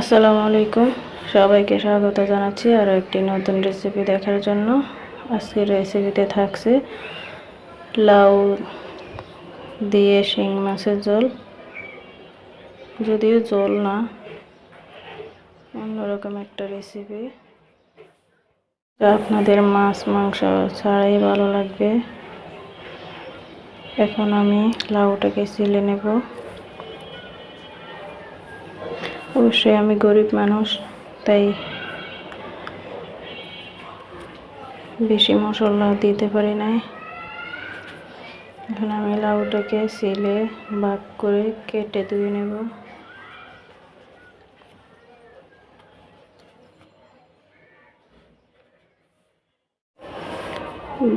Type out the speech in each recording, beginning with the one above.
আসসালামু আলাইকুম। সবাইকে স্বাগত জানাচ্ছি আরও একটি নতুন রেসিপি দেখার জন্য। আজকের রেসিপিতে থাকছে লাউ দিয়ে শিং মাছের ঝোল। যদিও জল না, অন্যরকম একটা রেসিপি আপনাদের মাছ, মাংস ছাড়াই ভালো লাগবে। এখন আমি লাউটাকে চিলে নেব। অবশ্যই আমি গরিব মানুষ, তাই বেশি মশলা দিতে পারি নাই এখন আমি লাউটাকে সিলে ভাগ করে কেটে ধুয়ে নেব।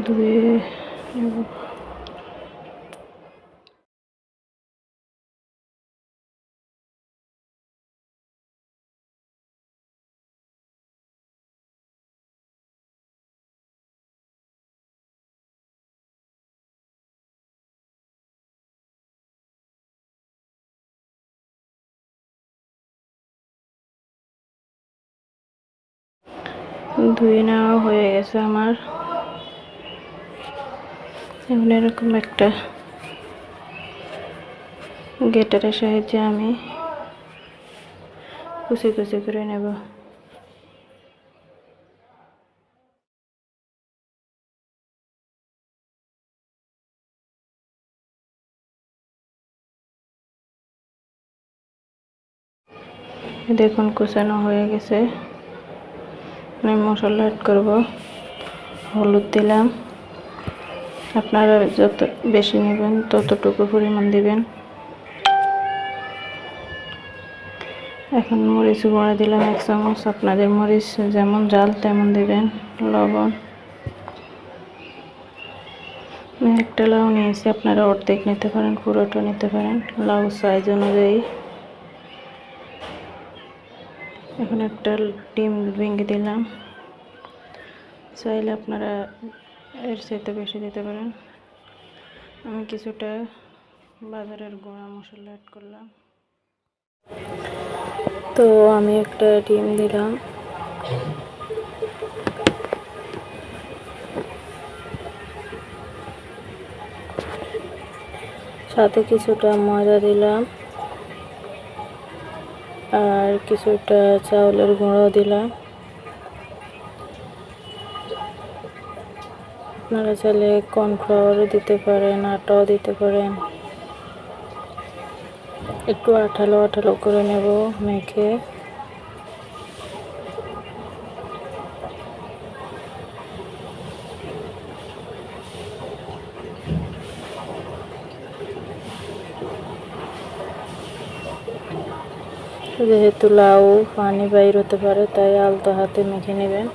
ধুয়ে নেব। ধুয়ে নেওয়া হয়ে গেছে আমার। এখন এরকম একটা গেটারের সাহায্যে আমি কুচি কুচি করে নেব। দেখুন, কুচানো হয়ে গেছে। আমি মশলা অ্যাড করব। হলুদ দিলাম। আপনারা যত বেশি নেবেন, ততটুকু পরিমাণ দিবেন। এখন মরিচ গুঁড়া দিলাম এক চামচ। আপনাদের মরিচ যেমন জাল তেমন দিবেন। লবণ। একটা লাউ নিয়েছি, আপনারা অর্ধেক নিতে পারেন, পুরোটা নিতে পারেন। লাউ সাইজ অনুযায়ী। এখন একটা ডিম ভেঙে দিলাম। চাইলে আপনারা এর সাথে বেশি দিতে পারেন। আমি কিছুটা বাজারের গুঁড়া মশলা অ্যাড করলাম। তো আমি একটা ডিম দিলাম। সাথে কিছুটা ময়দা দিলাম। আর কিছুটা চাউলের গুঁড়ো দিলাম। আপনারা চাইলে কর্নফ্লাওয়ারও দিতে পারেন, আটাও দিতে পারেন। একটু আঠালো আঠালো করে নেব মেখে। যেহেতু লাউ, পানি বাইর হতে পারে, তাই আলতো হাতে মেখে নেবেন।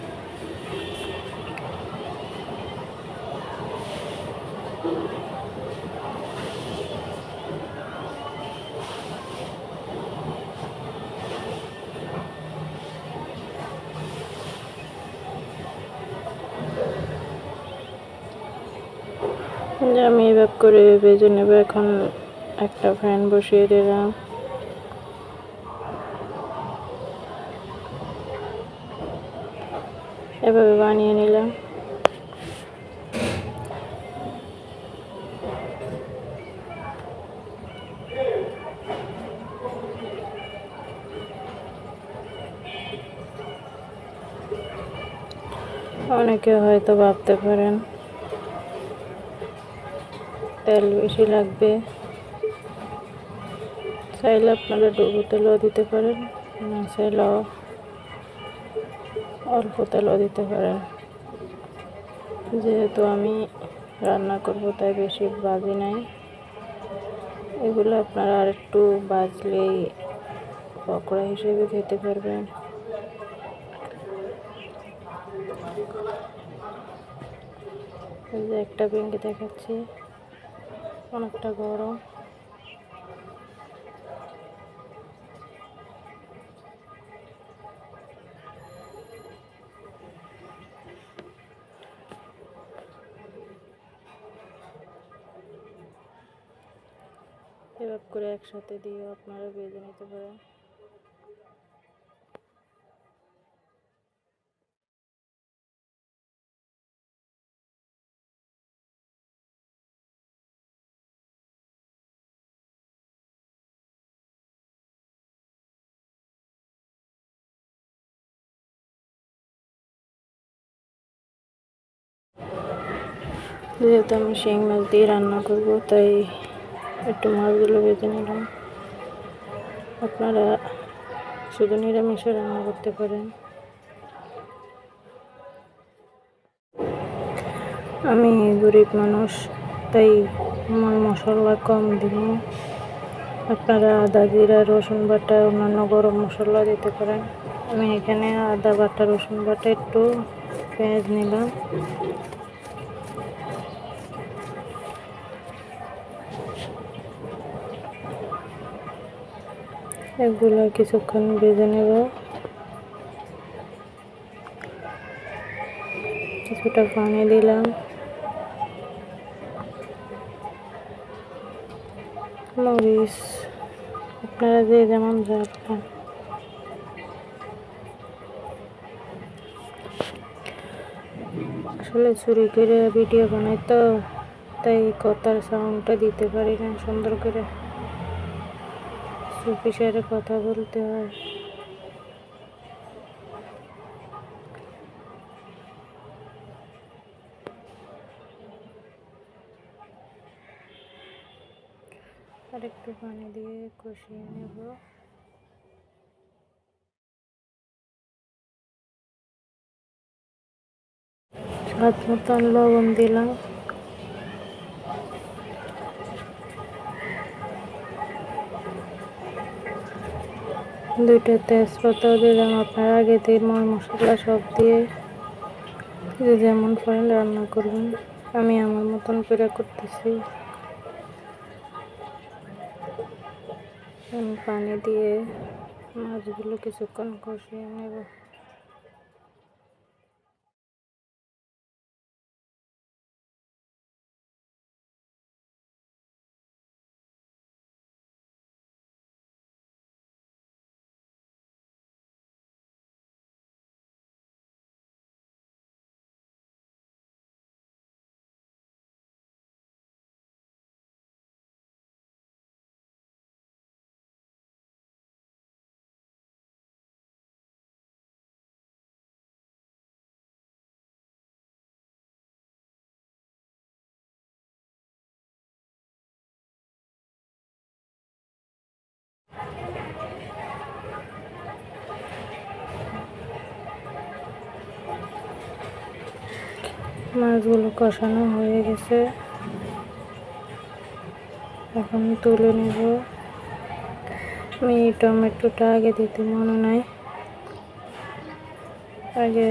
আমি এভাবে করে ভেজে নেব, এখন একটা ফ্যান বসিয়ে দিলাম। এভাবে বানিয়ে নিলাম। অনেকে হয়তো ভাবতে পারেন, তেল বেশি লাগবে। চাইলে আপনারা ডুবো তেলও দিতে পারেন, না চাইলেও অল্প তেলও দিতে পারেন যেহেতু আমি রান্না করব, তাই বেশি বাজি নাই। এগুলো আপনারা আর একটু বাজলেই পকোড়া হিসেবে খেতে পারবেন। যে একটা ভেঙে দেখাচ্ছি। অনেকটা গরম। এভাবে করে একসাথে দিয়ে আপনারা বেঁধে নিতে পারেন। যেহেতু আমি শিং মাছ দিয়ে রান্না করব, তাই একটু মাছগুলো বেছে নিলাম। আপনারা শুধু নিরামিষে রান্না করতে পারেন। আমি গরিব মানুষ, তাই আমার মশলা কম দিব। আপনারা আদা, জিরা, রসুন বাটা, অন্যান্য গরম মশলা দিতে পারেন। আমি এখানে আদা, বাটা, রসুন বাটা একটু পেঁয়াজ নিলাম। এগুলো কিছুক্ষণ ভেজে নেব। কিছুটা পানি দিলাম। মরিচ, আপনারা যে যেমন খান। আসলে চুরি করে ভিডিও বানাই তো, তাই কথার সাউন্ডটা দিতে পারি না সুন্দর করে। অফিসারে কথা বলতে হয়। আরেকটু পানি দিয়ে কষিয়ে নেব। স্বাদ মতন লবণ দিলাম। দুইটা তেজপাতাও দিলাম আপনার আগে দিয়ে ময় মশলা সব দিয়ে যে যেমন পারেন রান্না করবেন। আমি আমার মতন করে করতেছি। পানি দিয়ে মাছগুলো কিছুক্ষণ কষিয়ে নেব। মাছগুলো কষানো হয়ে গেছে। এখন তুলে নেব। আমি টমেটোটা আগে দিতে মনে নাই। আগে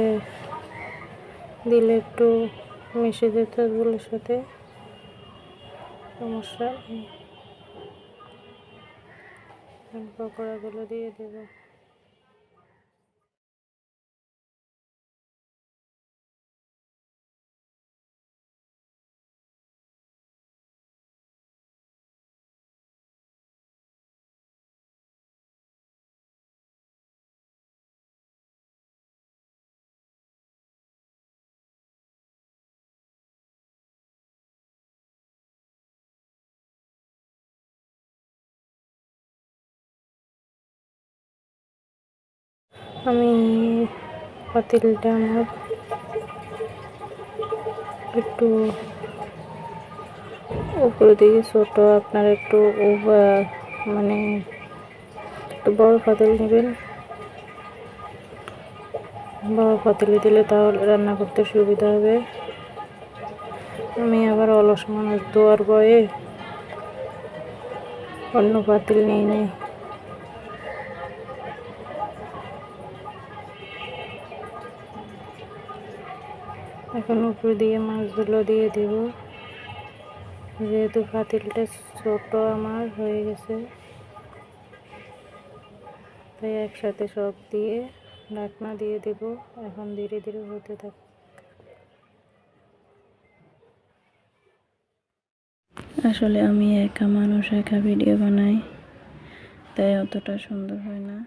দিলে একটু মিশে যেত ওগুলোর সাথে। সমস্যা পকোড়াগুলো দিয়ে দেবো। আমি পাতিলটা আমার একটু উপরে দিকে ছোট, আপনার একটু মানে একটু বড় পাতিল নেবেন। বড় পাতিলে দিলে তাহলে রান্না করতে সুবিধা হবে। আমি আবার অলস মানুষ, দোয়ার বয়ে অন্য পাতিল নিয়ে নেই। এখন উপর দিয়ে মাছগুলো দিয়ে দেব। যেহেতু পাতিলটা ছোট আমার হয়ে গেছে। তাই একসাথে সব দিয়ে ঢাকনা দিয়ে দেব। এখন ধীরে ধীরে হতে থাক। আসলে আমি একা মানুষ একা ভিডিও বানাই। তাই অতটা সুন্দর হয় না।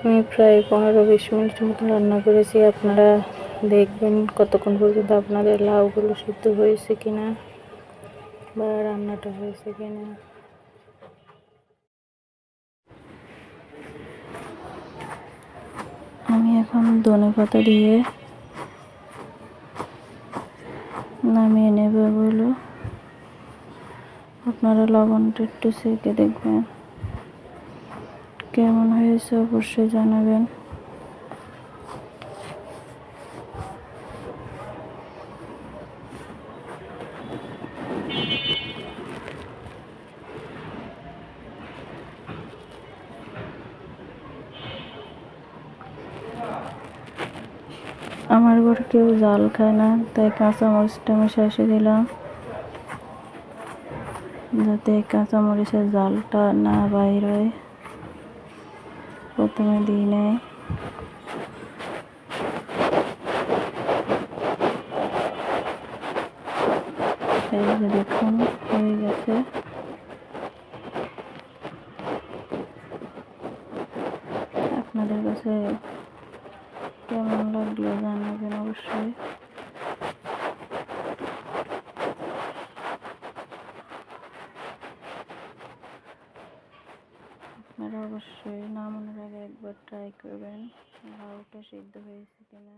আমি প্রায় পনেরো বিশ মিনিট মতো রান্না করেছি। আপনারা দেখবেন কতক্ষণ পর্যন্ত আপনাদের লাউগুলো সিদ্ধ হয়েছে কিনা বা রান্নাটা হয়েছে কিনা। আমি এখন ধনে পাতা দিয়ে নামিয়ে নেবে এগুলো। আপনারা লবণটা একটু সেকে দেখবেন। কেমন হয়েছে অবশ্যই জানাবেন আমার ঘরে কেউ জাল খায় না, তাই কাঁচা মরিচটা আমি শেষে দিলাম। যাতে কাঁচা মরিচের জালটা না বাইর হয়। প্রথমে দিই নেয় দেখুন, হয়ে গেছে। আপনাদের কাছে কেমন লাগল জানাবেন অবশ্যই। আপনারা অবশ্যই নামানোর আগে একবার ট্রাই করবেন লাউটা সিদ্ধ হয়েছে কিনা।